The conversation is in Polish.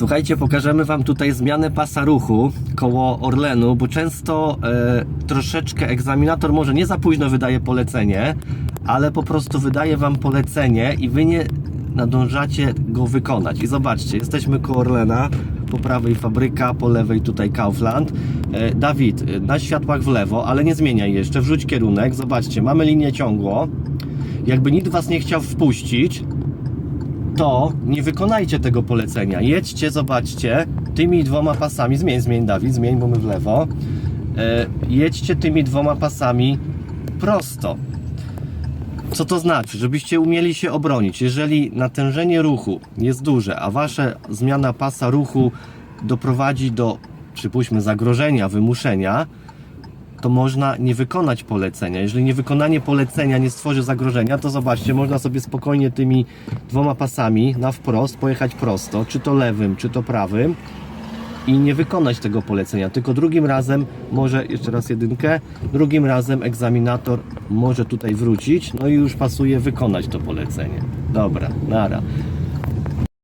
Słuchajcie, pokażemy Wam tutaj zmianę pasa ruchu koło Orlenu, bo często e, troszeczkę egzaminator może nie za późno wydaje polecenie, ale po prostu wydaje Wam polecenie i Wy nie nadążacie go wykonać. I zobaczcie, jesteśmy koło Orlena, po prawej fabryka, po lewej tutaj Kaufland. E, Dawid, e, na światłach w lewo, ale nie zmieniaj jeszcze, wrzuć kierunek. Zobaczcie, mamy linię ciągło. Jakby nikt Was nie chciał wpuścić, to nie wykonajcie tego polecenia. Jedźcie, zobaczcie, tymi dwoma pasami, zmień, zmień Dawid, zmień, bo my w lewo. E, jedźcie tymi dwoma pasami prosto. Co to znaczy? Żebyście umieli się obronić. Jeżeli natężenie ruchu jest duże, a wasza zmiana pasa ruchu doprowadzi do, przypuśćmy, zagrożenia, wymuszenia, to można nie wykonać polecenia. Jeżeli niewykonanie polecenia nie stworzy zagrożenia, to zobaczcie, można sobie spokojnie tymi dwoma pasami na wprost pojechać prosto, czy to lewym, czy to prawym i nie wykonać tego polecenia. Tylko drugim razem może, jeszcze raz jedynkę, drugim razem egzaminator może tutaj wrócić, no i już pasuje wykonać to polecenie. Dobra, nara.